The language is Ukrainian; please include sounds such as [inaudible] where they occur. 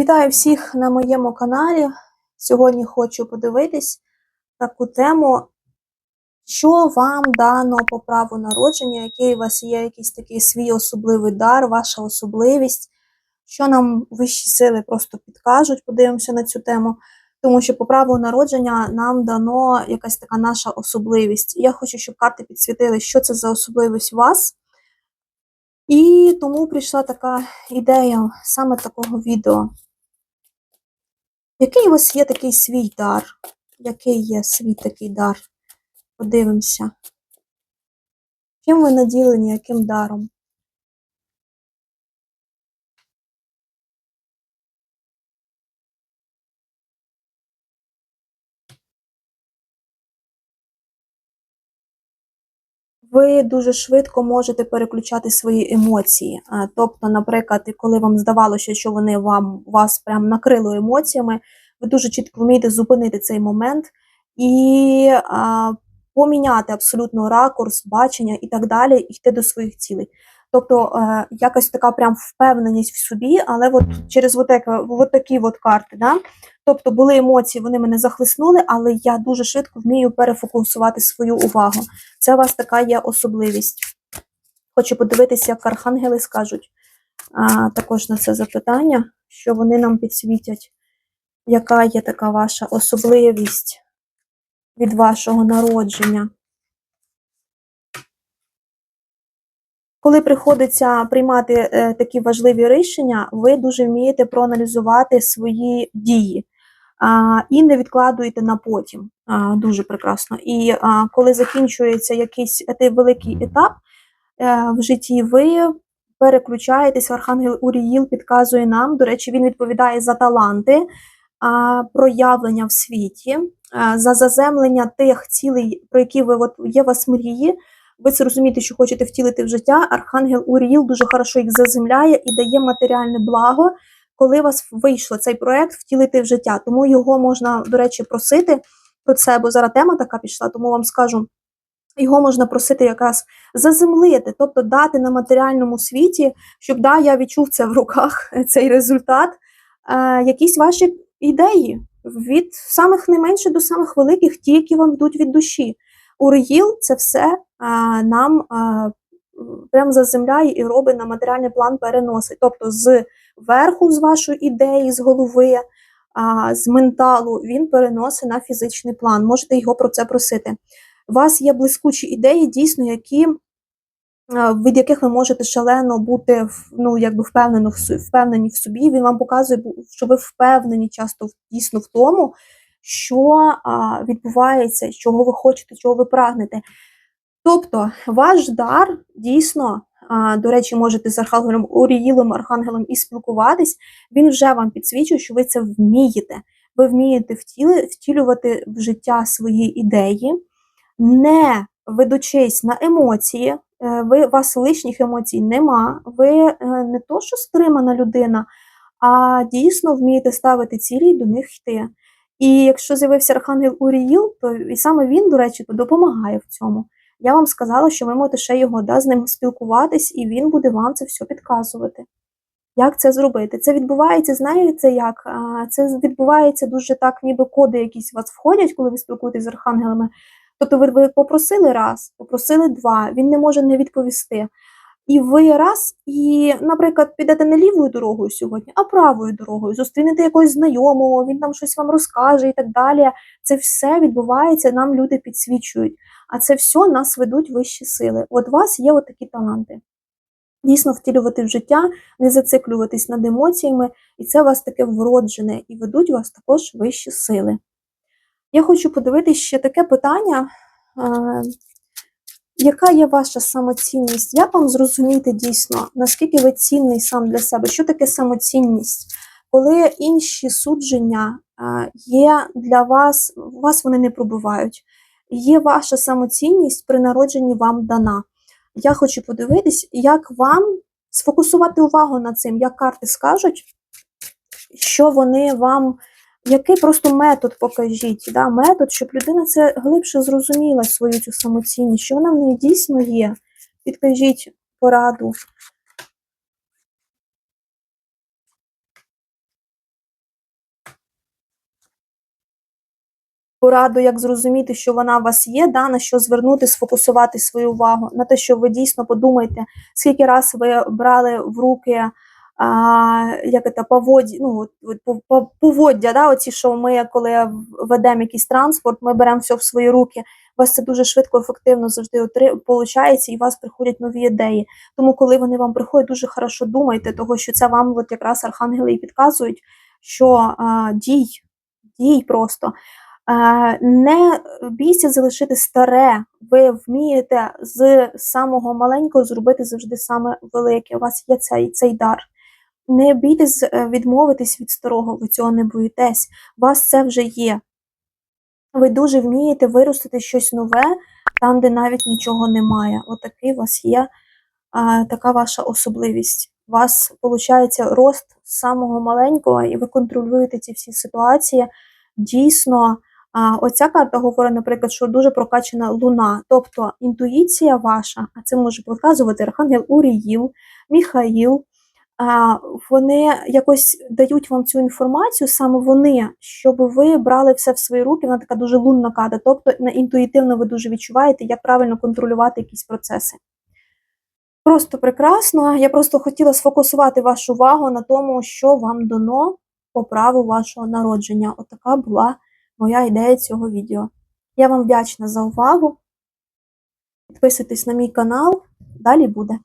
Вітаю всіх на моєму каналі. Сьогодні хочу подивитись таку тему, що вам дано по праву народження, який у вас є якийсь такий свій особливий дар, ваша особливість, що нам вищі сили просто підкажуть, подивимося на цю тему. Тому що по праву народження нам дано якась така наша особливість. Я хочу, щоб карти підсвітили, що це за особливість вас. І тому прийшла така ідея саме такого відео. Який у вас є такий свій дар? Який є свій такий дар? Подивимося. Чим ви наділені, яким даром? Ви дуже швидко можете переключати свої емоції. Тобто, наприклад, коли вам здавалося, що вони вам вас прям накрили емоціями, ви дуже чітко вмієте зупинити цей момент і а, поміняти абсолютно ракурс, бачення і так далі, і йти до своїх цілей. Тобто е, якась така прям впевненість в собі, але от через от, от такі от карти. Да? Тобто були емоції, вони мене захлиснули, але я дуже швидко вмію перефокусувати свою увагу. Це у вас така є особливість. Хочу подивитися, як архангели скажуть а, також на це запитання, що вони нам підсвітять, яка є така ваша особливість від вашого народження. Коли приходиться приймати е, такі важливі рішення, ви дуже вмієте проаналізувати свої дії і не відкладуєте на потім. Дуже прекрасно. І коли закінчується якийсь великий етап е, в житті, ви переключаєтесь, Архангел Уріїл підказує нам, до речі, він відповідає за таланти, проявлення в світі, за заземлення тих цілей, про які ви от, є у вас мрії ви це розумієте, що хочете втілити в життя, Архангел Уріїл дуже хорошо їх заземляє і дає матеріальне благо, коли у вас вийшло цей проект втілити в життя. Тому його можна, до речі, просити про це, бо зараз тема така пішла, тому вам скажу. Його можна просити якраз заземлити, тобто дати на матеріальному світі, щоб да, я відчув це в руках, [laughs] цей результат, е, якісь ваші ідеї від самих найменших до самих великих, ті, які вам йдуть від душі. Ургіл це все нам а, прям заземляє і робить на матеріальний план переносить. Тобто з верху, з вашої ідеї, з голови, з менталу він переносить на фізичний план. Можете його про це просити. У вас є блискучі ідеї, дійсно, які. Від яких ви можете шалено бути ну, якби впевнено, впевнені в собі, він вам показує, що ви впевнені часто дійсно в тому, що а, відбувається, чого ви хочете, чого ви прагнете. Тобто, ваш дар дійсно, до речі, можете з Архангелом Оріїлом, Архангелом і спілкуватись, він вже вам підсвічує, що ви це вмієте. Ви вмієте втілювати в життя свої ідеї, не ведучись на емоції, е, ви, вас лишніх емоцій нема, ви е, не то, що стримана людина, а дійсно вмієте ставити цілі і до них йти. І якщо з'явився Архангел Уріїл, то і саме він, до речі, допомагає в цьому. Я вам сказала, що ви можете ще його да, з ним спілкуватись, і він буде вам це все підказувати. Як це зробити? Це відбувається, знаєте як? Це відбувається дуже так, ніби коди якісь у вас входять, коли ви спілкуєтесь з архангелами. Тобто ви, попросили раз, попросили два, він не може не відповісти. І ви раз, і, наприклад, підете не лівою дорогою сьогодні, а правою дорогою, зустрінете якогось знайомого, він там щось вам розкаже і так далі. Це все відбувається, нам люди підсвічують. А це все нас ведуть вищі сили. От у вас є от такі таланти. Дійсно, втілювати в життя, не зациклюватись над емоціями, і це у вас таке вроджене, і ведуть вас також вищі сили. Я хочу подивитися ще таке питання. Яка є ваша самоцінність? Як вам зрозуміти дійсно, наскільки ви цінний сам для себе? Що таке самоцінність? Коли інші судження є для вас, вас вони не пробувають. Є ваша самоцінність при народженні вам дана. Я хочу подивитись, як вам сфокусувати увагу на цим, як карти скажуть, що вони вам який просто метод покажіть, да, метод, щоб людина це глибше зрозуміла свою цю самоцінність, що вона в неї дійсно є. Підкажіть пораду. Пораду, як зрозуміти, що вона у вас є, да, на що звернути, сфокусувати свою увагу, на те, що ви дійсно подумаєте, скільки раз ви брали в руки а, як це, поводь, ну, поводдя, да, оці, що ми, коли ведемо якийсь транспорт, ми беремо все в свої руки. У вас це дуже швидко, ефективно завжди виходить, і у вас приходять нові ідеї. Тому, коли вони вам приходять, дуже хорошо думайте, того що це вам от якраз архангели і підказують, що а, дій, дій просто. Не бійся залишити старе. Ви вмієте з самого маленького зробити завжди саме велике. У вас є цей, цей дар. Не бійтесь е, відмовитись від старого, ви цього не боїтесь. У вас це вже є. Ви дуже вмієте виростити щось нове там, де навіть нічого немає. Отакий у вас є а, така ваша особливість. У вас виходить рост з самого маленького, і ви контролюєте ці всі ситуації. Дійсно, а, оця карта говорить, наприклад, що дуже прокачана луна, тобто інтуїція ваша, а це може показувати Архангел Уріїл, Міхаїл. Вони якось дають вам цю інформацію, саме вони, щоб ви брали все в свої руки. Вона така дуже лунна карта, тобто на- інтуїтивно ви дуже відчуваєте, як правильно контролювати якісь процеси. Просто прекрасно. Я просто хотіла сфокусувати вашу увагу на тому, що вам дано по праву вашого народження. Отака була моя ідея цього відео. Я вам вдячна за увагу. Підписуйтесь на мій канал, далі буде.